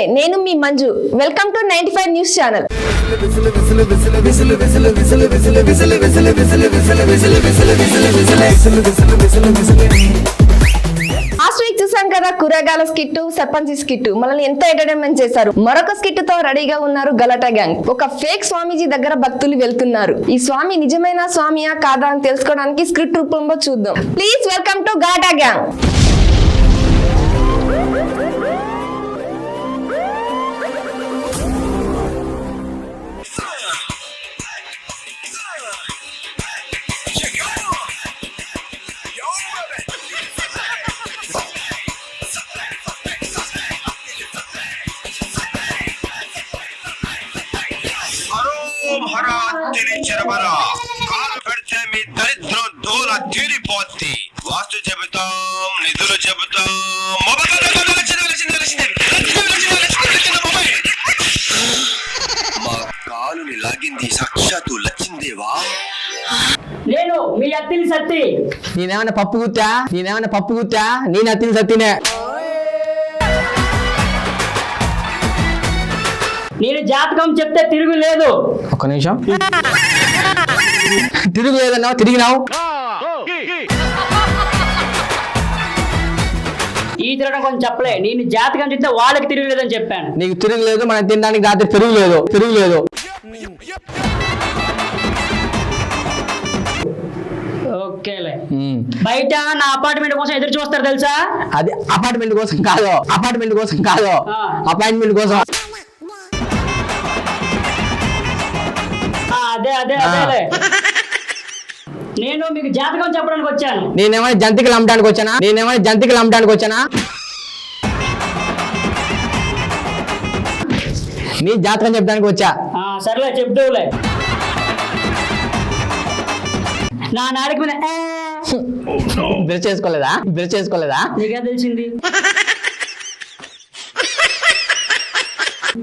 నమస్తే నేను మీ Manju. Welcome to ninety five news channel last week చూసాం కదా కూరగాయల స్కిట్ సర్పంచ్ స్కిట్ మనల్ని ఎంత ఎంటర్టైన్మెంట్ చేశారు. మరొక స్కిట్తో రెడీగా ఉన్నారు గలటా గ్యాంగ్ ఒక ఫేక్ స్వామీజీ దగ్గర భక్తులు వెళ్తున్నారు. ఈ స్వామి నిజమైన స్వామియా కాదా అని తెలుసుకోవడానికి స్క్రిప్ట్ రూపంలో చూద్దాం. Please welcome to Galatta gang తిని చెరబరా కాలు పెడితే మీ దరిద్రం దూల తీరిపోద్ది వాస్తు చెబుతాం నిధులు చెబుతాం. మా కాలుని లాగింది సాక్షాత్తు లచ్చిందేవా నేను మీ అత్తిని సత్తి నేనేమన్నా పప్పు గుత్తా నేనేమన్నా పప్పు గుత్తా నేను అత్తిని సత్తినే నేను జాతకం చెప్తే తిరుగులేదు ఒక్క నిమిషం తిరుగు లేదన్నావు తిరిగినావు? ఈ తిరగడం కొంచెం చెప్పలే. నేను జాతకం చెప్తే వాళ్ళకి తిరుగులేదని చెప్పాను. నీకు తిరుగు లేదు మనం తినడానికి రాత్రి తిరుగు లేదు తిరుగు లేదు ఓకేలే. బయట నా అపార్ట్మెంట్ కోసం ఎదురు చూస్తారు తెలుసా? అది అపార్ట్మెంట్ కోసం కాదు. అపార్ట్మెంట్ కోసం కాదు. అపాయింట్మెంట్ కోసం. అదే అదే ఆ. అదేలే నేను మీకు జాతకం చెప్పడానికి వచ్చాను. నేనేమైనా జంతికలు అమ్మడానికి వచ్చానా? నేనేమైనా జంతికలు అమ్మడానికి వచ్చానా? నీ జాతకం చెప్పడానికి వచ్చా? ఆ, సర్లే చెప్తావులే నా నాడికి మీద ఏ, బ్రష్ చేసుకోలేదా? బ్రష్ చేసుకోలేదా? నీకే తెలిసింది?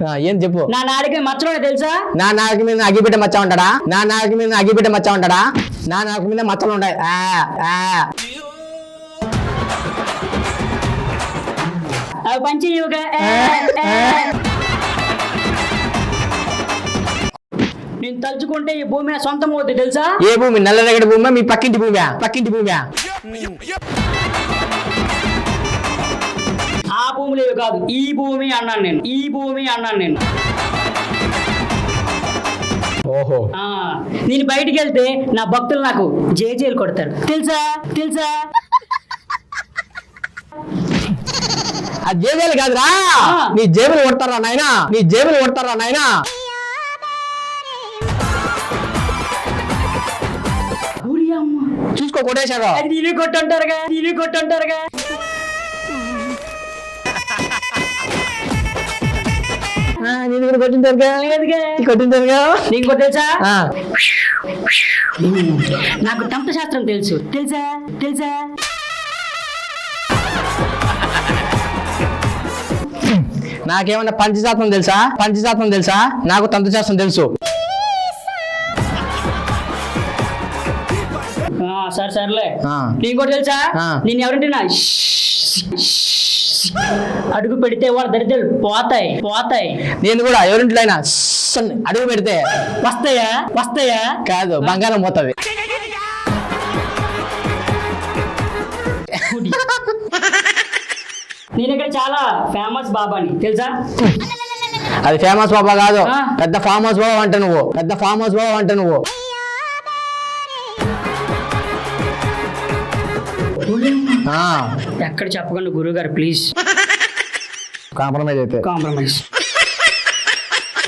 ఆ, ఏం చెప్పు. నా నాడికి మచ్చలోనే తెలుసా? నా నాకి మీద అగ్గిపెట్ట మచ్చ ఉంటాడా? నా నాకి మీద అగ్గిపెట్ట మచ్చ ఉంటాడా? నా నాకి మీద మచ్చలు ఉంటాయి ఆ, ఆ. అవి పంచి ఇవ్వగా, ఏ, ఏ. నేను తలుచుకుంటే ఈ భూమి నా సొంతం అవుద్ది తెలుసా ఏ భూమి నల్లరేగడి భూమి మీ పక్కింటి భూమి పక్కింటి భూమి ఆ భూములు ఇవి కాదు ఈ భూమి అన్నాను నేను ఈ భూమి అన్నాను నేను ఓహో. ఆ, నేను బయటికి వెళ్తే నా భక్తులు నాకు జేజేలు కొడతారు. తెలుసా? తెలుసా? ఆ జేబులు కాదురా. నీ జేబులు కొడతారా నాయనా? నీ జేబులు కొడతారా నాయనా. చూసుకో కొట్టేశారు కొట్టుంటారుగా కొట్టుంటారుగా. నేను కూడా లేదుగా. కొట్టింటారుగా నీకు తెలుసా? నాకు తంత్ర శాస్త్రం తెలుసు. తెలుసా? తెలుసా? నాకేమన్నా పంచశాస్త్రం తెలుసా? పంచశాస్త్రం తెలుసా? నాకు తంత్రశాస్త్రం తెలుసు. సరే సర్లే. ఆ. నీకు ఇంకోటి తెలుసా. నేను ఎవరింటినా? అడుగు పెడితే వాళ్ళ దరిద్రాలు పోతాయి పోతాయి. నేను కూడా ఎవరింట్లో అయినా అడుగు పెడితే వస్తాయా? వస్తాయా? కాదు బంగారం పోతుంది. నేను ఇక్కడ చాలా ఫేమస్ బాబాని తెలుసా? అది ఫేమస్ బాబా కాదు. పెద్ద ఫామ్ హౌస్ బాబా అంట నువ్వు. పెద్ద ఫామ్ హౌస్ బాబా అంట నువ్వు. ఎక్కడ చెప్పకండి గురువు గారు ప్లీజ్ కాంప్రమైజ్ అయితే. కాంప్రమైజ్.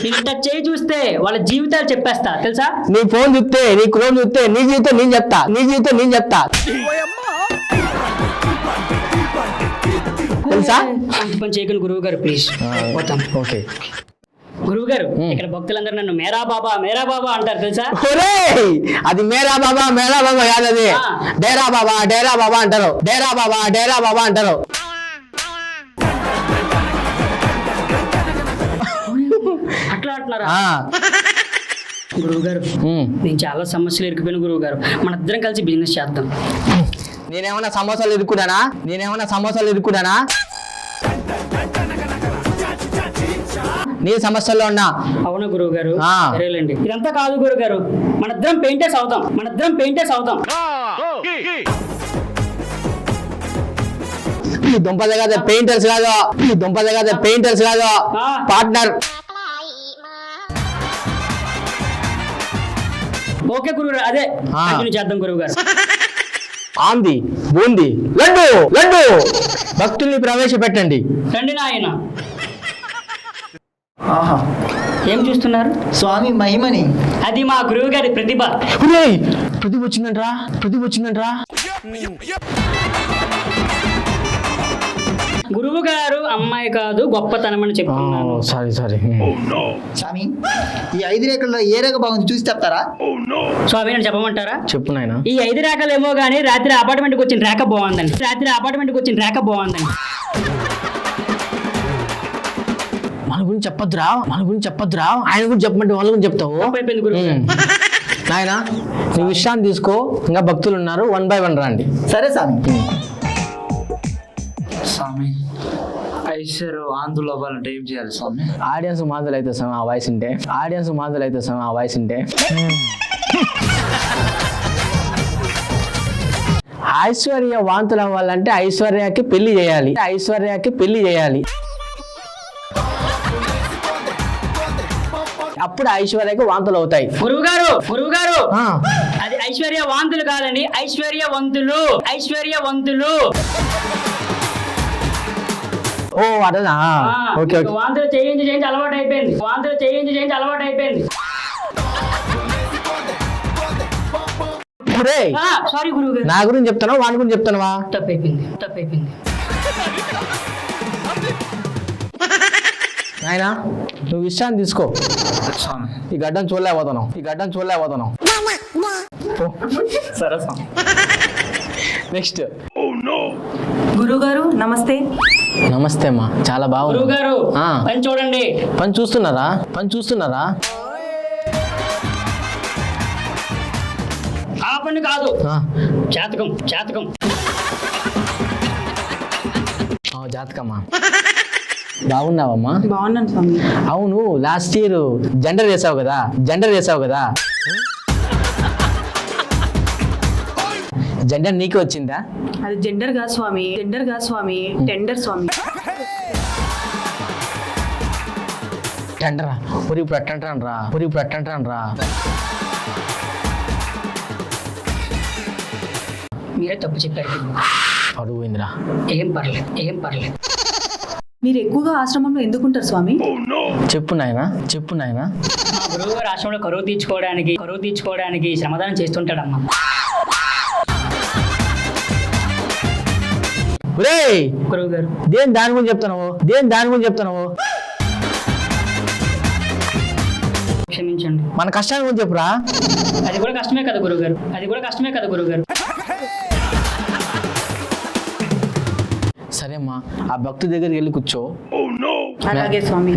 నేను ఇట్లా చేయి చూస్తే వాళ్ళ జీవితాలు చెప్పేస్తా తెలుసా? నీ ఫోన్ చూస్తే నీ క్రోమ్ చూస్తే నీ జీవితం నేను చెప్తా నీ జీవితం నేను చెప్తా. తెలుసా? అంత పని చేయకండి గురువు గారు ప్లీజ్ పోతాం. ఓకే. గురువు గారు ఇక్కడ భక్తులందరూ నన్ను మేరా బాబా మేరా బాబా అంటారు తెలుసా? అది మేరా బాబా మేరా బాబా కాదు అది. డేరా బాబా డేరా బాబా అంటారు. డేరా బాబా డేరా బాబా అంటారు. అట్లా అంటున్నారా? గురువు గారు. నేను చాలా సమస్యలు ఇరికిపోయిన గురువు గారు మన ఇద్దరం కలిసి బిజినెస్ చేద్దాం. నేనేమన్నా సమోసాలు ఇరుక్కున్నానా నేనేమన్నా సమోసాలు ఇరుక్కున్నానా నీ సమస్యల్లో ఉన్నా. అవునా గురువు గారు ఇదంతా కాదు గురువు గారు మనిద్దరం పెయింటర్స్ అవుతాం. మనిద్దరం పెయింటర్స్ అవుతాం. ఈ దుంపదే కాదు పెయింటర్స్ కాదు. ఈ దుంపదే కాదు పెయింటర్స్ కాదు. పార్ట్నర్ ఓకే గురువు గారు అదే చేద్దాం గురువు గారు ఆంది బూంది లడ్డు లడ్డు. భక్తుల్ని ప్రవేశపెట్టండి. రండి నాయన. ఆహా. ఏం చూస్తున్నారు? స్వామి మహిమని. అది మా గురువు గారి ప్రతిభ ప్రతిభ వచ్చిందంట్రా? ప్రతిభ వచ్చిందంట్రా? గురువు గారు అమ్మాయి కాదు గొప్పతనం అని చెప్తున్నాను. Sorry sorry. స్వామి ఈ ఐదు రేఖల్లో ఏ రేఖ బాగుంది చూసి చెప్తారా? స్వామి నేను చెప్పమంటారా? చెప్పు నాయన. ఈ ఐదు రేఖలు ఏమో కానీ రాత్రి అపార్ట్మెంట్కి వచ్చిన రేఖ బాగుందండి. రాత్రి అపార్ట్మెంట్కి వచ్చిన రేఖ బాగుందండి. మన గురించి చెప్పొద్దురా మన గురించి చెప్పొద్దురా. ఆయన గురించి చెప్పమంటే వాళ్ళ గురించి చెప్తావు. నాయన నీ విషయాన్ని తీసుకో ఇంకా భక్తులు ఉన్నారు. వన్ బై వన్ రండి. సరే స్వామి స్వామి ఐశ్వర్ ఆందులు అవ్వాలంటే ఏం చేయాలి స్వామి ఆడియన్స్ మాదులు అయితే సమయం ఆ వాయిస్ ఉంటే. ఆడియన్స్ మాదులు అయితే సమయం ఆ వాయిస్ ఉంటే. ఐశ్వర్య వాంతులు అవ్వాలంటే ఐశ్వర్యకి పెళ్ళి చేయాలి. ఐశ్వర్యకి పెళ్ళి చేయాలి. అప్పుడు ఐశ్వర్యకి వాంతులు అవుతాయి. గురువు గారు గురువు గారు అది ఐశ్వర్య వాంతులు కాదండి ఐశ్వర్యవంతులు ఐశ్వర్యవంతులు ఓ అదేనా? Okay okay. వాంతులు చేయించి చేయించి అలవాటు అయిపోయింది. వాంతులు చేయించి చేయించి అలవాటు అయిపోయింది. సారీ గురువు గారు నా గురించి చెప్తావా వాని గురించి చెప్తానవా తప్పు అయిపోయింది తప్పు అయిపోయింది నాయన నువ్వు విషయాన్ని తీసుకో. స్వామి ఈ గడ్డం చూడలేకపోతున్నావు ఈ గడ్డం చూడలేకపోతున్నావు సరే స్వామి నెక్స్ట్. గురుగారు నమస్తే. నమస్తే అమ్మా. చాలా గురువు బాగుంది. గారు ఆ. పని చూడండి. పని చూస్తున్నారా? పని చూస్తున్నారా? ఆ పని కాదు. ఆ, జాతకం జాతకం. ఆ, జాతకమ్మా. బాగున్నావమ్మా. బాగున్నాను స్వామి. అవును లాస్ట్ ఇయర్ జెండర్ వేసావు కదా జెండర్ వేసావు కదా. జెండర్ నీకే వచ్చిందా? అది జెండర్గా స్వామి జెండర్గా స్వామి టెండర్ స్వామి. టెండరా మరి ఇప్పుడు అట్టంటాను రా మరి ఇప్పుడు అట్టంటాను రా. మీరే తప్పు చెప్పారు. పోయిందిరా ఏం పర్లేదు ఏం పర్లేదు. మీరు ఎక్కువగా ఆశ్రమంలో ఎందుకుంటారు స్వామి? చెప్పు నాయనా చెప్పు నాయనా. మా గురువు గారు ఆశ్రమంలో కరువు తీర్చుకోవడానికి కరువు తీర్చుకోవడానికి శ్రమదానం చేస్తుంటాడమ్మా. ఒరేయ్! గురువు గారు. దేని దాని గురించి చెప్తున్నావు? దేని దాని గురించి చెప్తున్నావు? క్షమించండి. మన కష్టాన్ని గురించి చెప్పురా. అది కూడా కష్టమే కదా గురువు గారు. అది కూడా కష్టమే కదా గురువు గారు. సరే అమ్మా ఆ భక్తు దగ్గరికి వెళ్ళి కూర్చో. అలాగే స్వామి.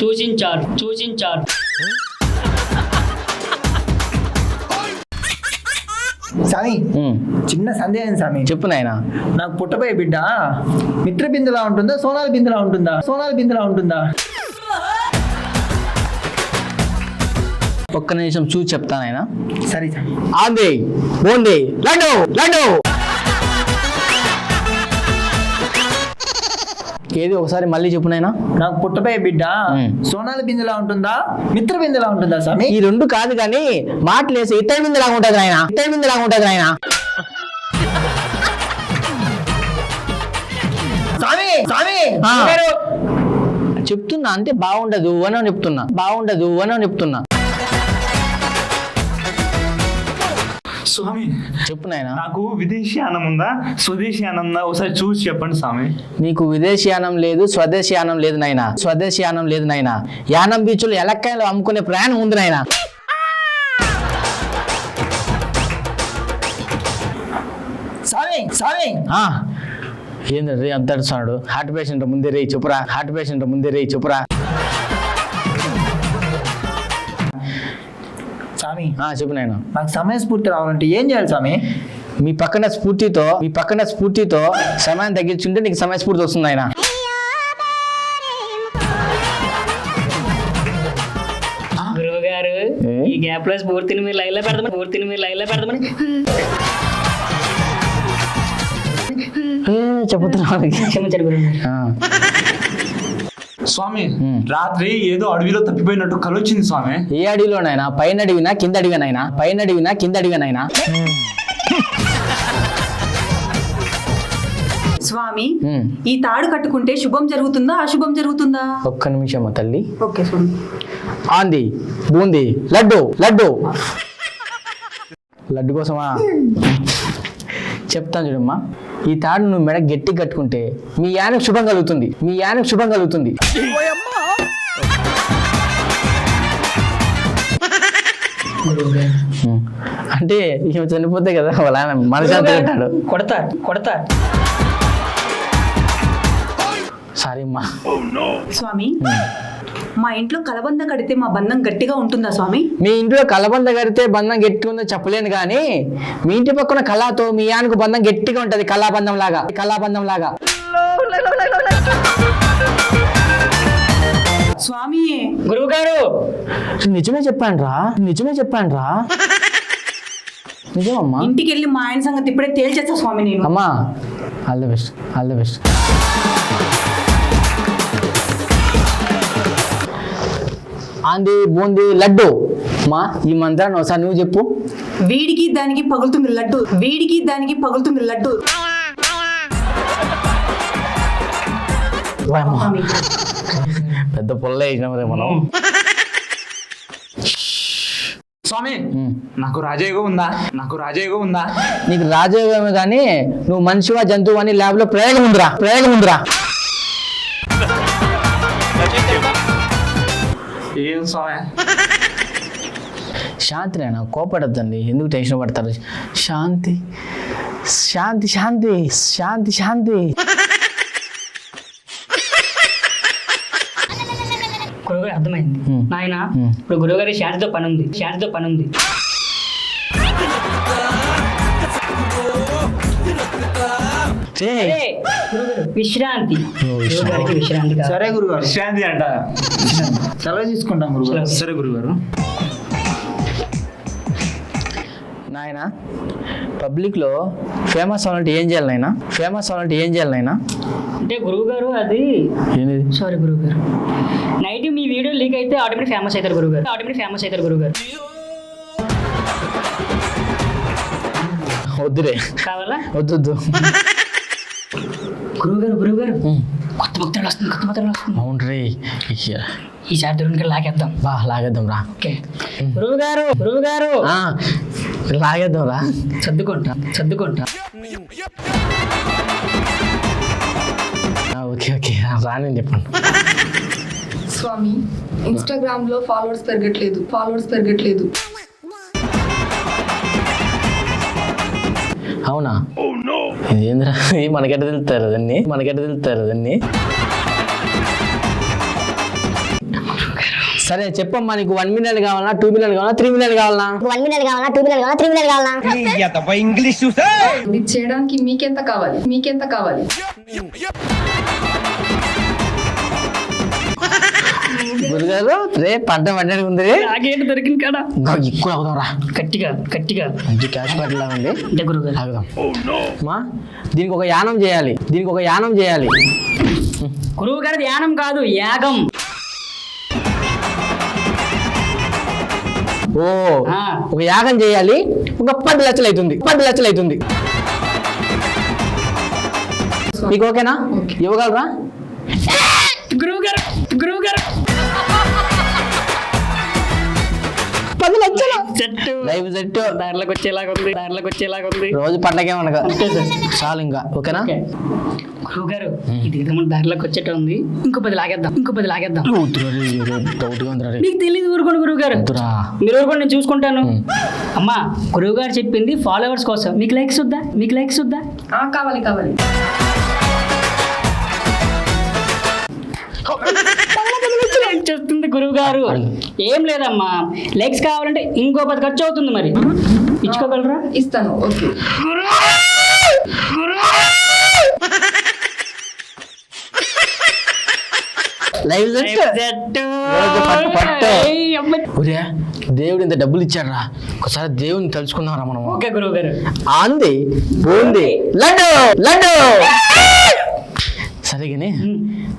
చూసించారు స్వామి ఉమ్. చిన్న సందేహం స్వామి చెప్పు నాయనా. నాకు పుట్టబోయే బిడ్డ మిత్ర బిందులా ఉంటుందా సోనాలి బిందులా ఉంటుందా? సోనాలి బిందులా ఉంటుందా? ఒక్క నిమిషం చూసి చెప్తా నాయనా. సరే ఆంది బోంది లడ్డు లడ్డు ఏది ఒకసారి మళ్ళీ చెప్పు నాయనా. నాకు పుట్టబోయే బిడ్డ. సోనాలి బిందులా ఉంటుందా? మిత్ర బిందులా ఉంటుందా స్వామి ఈ రెండు కాదు కానీ మాటలు వేసి ఇత్తడి బిందె లాగా ఉంటుంది నాయన. ఇత్తడి బిందె లాగా ఉంటుంది నాయన. స్వామి స్వామి ఆ. గారు, చెప్తున్నా అంటే బాగుండదు అని చెప్తున్నా. బాగుండదు అని చెప్తున్నా. స్వామి చెప్పు నాయన. నాకు విదేశీ యానం ఉందా? స్వదేశీ యానం ఉందా? ఒకసారి చూసి చెప్పండి స్వామి. నీకు విదేశీ యానం లేదు స్వదేశీ యానం లేదు నాయన. స్వదేశీ యానం లేదు నాయన. యానం బీచ్లో ఎలక్కాయలు అమ్ముకునే ప్రయాణం ఉంది నాయన. స్వామి స్వామి. ఆ, ఏంది రే అంత అడుస్తున్నాడు హార్ట్ పేషెంట్ ముందే రే చెప్పురా. హార్ట్ పేషెంట్ ముందే రే చెప్పురా. స్వామి. చెప్పు నాయన. నాకు సమయస్ఫూర్తి రావాలంటే ఏం చేయాలి స్వామి? మీ పక్కన స్ఫూర్తితో మీ పక్కన స్ఫూర్తితో సమయం తగ్గించుకుంటే నీకు సమయస్ఫూర్తి వస్తుంది ఆయన గారు ఈ గ్యాప్లో పూర్తిని మీరు లైన్లో పెడదామని. పూర్తిని మీరు లైన్లో పెడదామని చెబుతున్నా స్వామి. రాత్రి ఏదో అడవిలో తప్పిపోయినట్టు కలొచ్చింది స్వామి. ఏ అడవిలోనైనా పైన అడిగినా కింద అడిగానైనా పైన అడిగినా కింద అడిగానైనా స్వామి. ఈ తాడు కట్టుకుంటే శుభం జరుగుతుందా? అశుభం జరుగుతుందా? ఒక్క నిమిషం తల్లి. ఓకే స్వామి. ఆంది బూంది లడ్డు లడ్డు. లడ్డు కోసమా? చెప్తాను చూడమ్మా. ఈ తాడు నువ్వు మెడ గట్టి కట్టుకుంటే మీ యానకు శుభం కలుగుతుంది. మీ యానకు శుభం కలుగుతుంది. అంటే ఈమె చనిపోతే కదా వాళ్ళ ఆయన మనశాంతి అంటాడు కొడతారు కొడతారు సారీ అమ్మా. స్వామి మా ఇంట్లో కలబంద కడితే మా బంధం గట్టిగా ఉంటుందా స్వామి? మీ ఇంట్లో కలబంద కడితే బంధం గట్టిగా ఉందో చెప్పలేను కానీ మీ ఇంటి పక్కన కళతో మీ యానకు బంధం గట్టిగా ఉంటది కళాబంధం లాగా కళాబంధం లాగా. స్వామి. గురువు గారు నిజమే చెప్పాను రా నిజమే చెప్పాను రా నిజమమ్మా. ఇంటికి వెళ్ళి మా ఆయన సంగతి ఇప్పుడే తేల్చేస్తా స్వామి నేను. అమ్మా all the best all the best ఆంది boondi laddu. మా ఈ మంత్రాన్ని ఒకసారి నువ్వు చెప్పు. వీడికి దానికి పగులుతుంది లడ్డు. వీడికి దానికి పగులుతుంది లడ్డు. పెద్ద పొల్ల వేసినాం రే మనం. స్వామి. నాకు రాజయోగం ఉందా? నాకు రాజయోగం ఉందా? నీకు రాజయోగమే కానీ నువ్వు మనిషివా జంతువు అని ల్యాబ్లో ప్రయోగం ఉందిరా ప్రయోగం ఉందిరా. ఏం స్వామి శాంతి నేను కోపడద్దండి. ఎందుకు టెన్షన్ పడతారు? శాంతి శాంతి శాంతి శాంతి శాంతి. గురువుగారు అర్థమైంది. నాయన. ఇప్పుడు గురువుగారి శాంతితో పని ఉంది శాంతితో పని ఉంది విశ్రాంతి. విశ్రాంతి. సరే గురుగారు. విశ్రాంతి అంట. సెలవు తీసుకుంటాం గురుగారు. సరే. గురుగారు. నాయన పబ్లిక్లో ఫేమస్ అవ్వాలంటే ఏం చేయాలి నాయన? ఫేమస్ అవ్వాలంటే ఏం చేయాలి నాయన? అంటే గురువు గారు అది ఏంది సారీ గురువు గారు నైట్ మీ వీడియో లీక్ అయితే ఆటోమేటిక్ ఫేమస్ అవుతారు గురువు గారు ఆటోమేటిక్ ఫేమస్ అవుతారు గురువు గారు వద్దురే కావాలా? వద్దు గురువు గారు గురువు గారు. కొత్త భక్తులు వస్తుంది కొత్త భక్తులు వస్తుంది అవును రే. ఈసారి దొరికి లాగేద్దాం. బా లాగేద్దాం రా. ఓకే. గురువు గారు గురువు గారు లాగేద్దాం రా. సర్దుకుంటా సర్దుకుంటా ఆ, ఓకే ఓకే. రాని చెప్పండి స్వామి ఇన్స్టాగ్రామ్లో ఫాలోవర్స్ పెరగట్లేదు ఫాలోవర్స్ పెరగట్లేదు. అవునా? ఇదేంద్రా ఇది మనకెట్ట తెలుస్తారు అదన్నీ మనకెట్ట తెలుస్తారు అదన్నీ సరే చెప్పమ్మా నీకు వన్ మిలియన్ కావాలా టూ మిలియన్ కావాలా త్రీ మిలియన్ కావాలా వన్ మినిట్ కావాలా టూ మినిట్ కావాలా త్రీ మినిట్ కావాలా ఇది చేయడానికి మీకెంత కావాలి? మీకెంత కావాలి? గురుగారు రే పంట పండడానికి ఉంది. నాకేంటి దొరికింది ఇంకా ఎక్కువ అవుదాం రా. గట్టిగా గట్టిగా. మంచి క్యాష్ పట్టలా ఉంది. అంటే గురువు గారు ఆగుదాం మా దీనికి ఒక యానం చేయాలి. దీనికి ఒక యానం చేయాలి. గురువు గారి ధ్యానం కాదు యాగం. ఓ ఆ. ఒక యాగం చేయాలి. ఒక పది లక్షలు అవుతుంది పది లక్షలు అవుతుంది మీకు ఓకేనా? ఇవ్వగలరా? గురువు గారు గురువు గారు పది లక్షలు చెట్టు లైవ్ సెట్ దారిలోకి వచ్చేలాగా ఉంది దారిలోకి వచ్చేలాగా ఉంది. రోజు పండగేమనగా చాలు ఇంకా. ఓకేనా? ఓకే. గురువు గారు ఇది మన దారిలోకి వచ్చేట ఉంది. ఇంకో పది లాగేద్దాం ఇంకో పది లాగేద్దాం. మీకు తెలియదు ఊరుకోండి గురువు గారు. మీరు ఊరుకోండి నేను చూసుకుంటాను. అమ్మా గురువు గారు చెప్పింది ఫాలోవర్స్ కోసం. మీకు లైక్స్ వద్దా? మీకు లైక్స్ వద్దా? ఆ, కావాలి కావాలి. చెప్తుంది గురువు గారు ఏం లేదమ్మా. లైక్స్ కావాలంటే ఇంకో పది ఖర్చు అవుతుంది మరి. ఇచ్చుకోగలరా? ఇస్తాను. ఓకే. లైవ్ దేవుడు ఇంత డబ్బులు ఇచ్చారా ఒకసారి దేవుని తెలుసుకుందాం రా మనము. ఓకే గురువు గారు ఆంది బూంది లడ్డు లడ్డు. సరే కానీ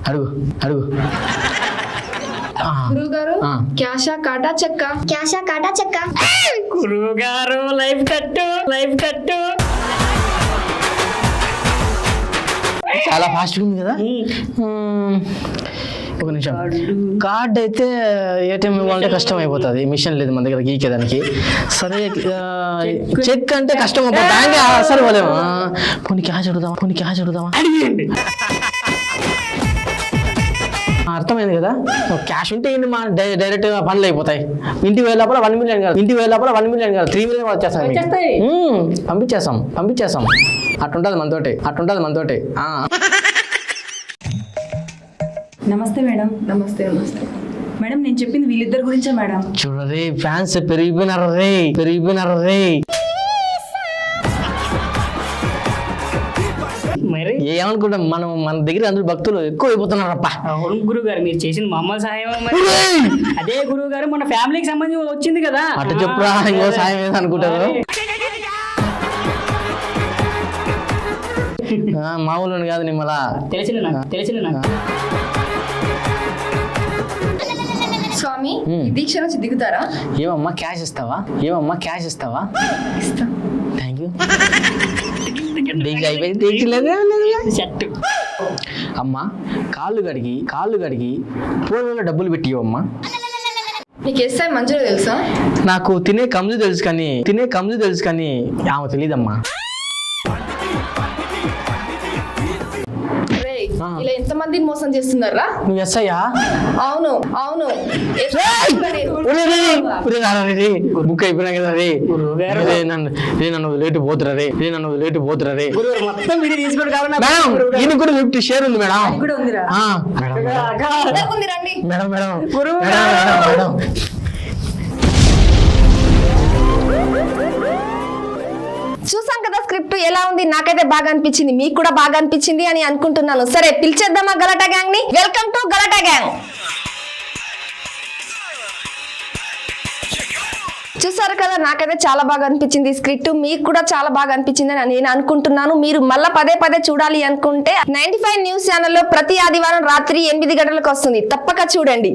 అడుగు అడుగు. గురువు గారు ఆ. క్యాషా కాటా చెక్క? క్యాషా కాటా చెక్క. గురువు గారు లైఫ్ కట్టు లైఫ్ కట్టు. చాలా ఫాస్ట్గా ఉంది కదా. ఒక నిమిషం. కార్డ్ అయితే ఏటీఎం ఇవ్వాలంటే కష్టం అయిపోతుంది మిషన్ లేదు మన దగ్గర గీకేదానికి సరే చెక్. అంటే కష్టం అయిపోతుంది బ్యాంక్ సరే పోలేము పోనీ క్యాష్ అడుగుదామా? పోనీ క్యాష్ అడుగుదామా? అర్థమైంది కదా? క్యాష్ ఉంటే ఏంటి మా డై- డైరెక్ట్ పనులు అయిపోతాయి. ఇంటికి వెళ్ళే లోపల వన్ మిలియన్ కాదు. ఇంటికి వెళ్ళే లోపల వన్ మిలియన్ కాదు త్రీ మిలియన్ వచ్చేస్తాం. పంపించేస్తాం పంపించేస్తాం. అట్టుంటది మనతోటి అట్టుంటది మనతోటి. ఆ. నమస్తే మేడం. నమస్తే నమస్తే. మేడం నేను చెప్పింది వీళ్ళిద్దరి గురించే మేడం. చూడరే ఫ్యాన్స్ పెరిగిపోయినారు రే పెరిగిపోయినారు రే. ఏమనుకుంటాం మనం మన దగ్గర అందరూ భక్తులు ఎక్కువ అయిపోతున్నారు అప్ప అవును గురువు గారు మీరు చేసింది మమ్మల్ని సాయం మరి. అదే గురువు గారు మన ఫ్యామిలీకి సంబంధించి వచ్చింది కదా. అట్ట చెప్పురా ఇంకో సాయం ఏదో అనుకుంటారు ఆ, మామూలు కాదు నిమ్మలా తెలిసిన తెలిసిన స్వామి మ్మ్. ఈ దీక్ష నుంచి దిగుతారా? ఏమమ్మా క్యాష్ ఇస్తావా? ఏమమ్మా క్యాష్ ఇస్తావా? ఇస్తా. థ్యాంక్ యూ దీనికి అయిపోయింది. దీనికి లేదు, లేదు, లేదు. షర్ట్. అమ్మా కాళ్ళు కడిగి కాళ్ళు కడిగి పూలలో డబ్బులు పెట్టి అమ్మా. నీకు ఎస్ఐ మంజులో తెలుసా? నాకు తినే కమ్జు తెలుసు కానీ తినే కమ్జు తెలుసు కానీ ఆమె తెలియదమ్మా. ఇలా ఎంత మందిని మోసం చేస్తున్నారా నువ్వు ఎస్ అయ్యా అవును. అవును బుక్ అయిపోయినా కదా రే. రే నన్ను రే నన్ను లేటు పోతురా రే. రే నన్ను లేటు పోతురా రే. మొత్తం వీడియో తీసుకోండి మేడం ఈయన కూడా ఫిఫ్టీ షేర్ ఉంది madam. Madam madam. Madam madam. చూసాం కదా స్క్రిప్ట్ ఎలా ఉంది? నాకైతే బాగా అనిపించింది. మీకు కూడా బాగా అనిపించింది అని అనుకుంటున్నాను. సరే పిలిచేద్దామా గలటా గ్యాంగ్ని? వెల్కమ్ టు గలటా గ్యాంగ్ చూసారు కదా నాకైతే చాలా బాగా అనిపించింది స్క్రిప్ట్. మీకు కూడా చాలా బాగా అనిపించింది అని నేను అనుకుంటున్నాను. మీరు మళ్ళా పదే పదే చూడాలి అనుకుంటే నైన్టీ ఫైవ్ న్యూస్ ఛానల్లో ప్రతి ఆదివారం రాత్రి ఎనిమిది గంటలకు వస్తుంది. తప్పక చూడండి.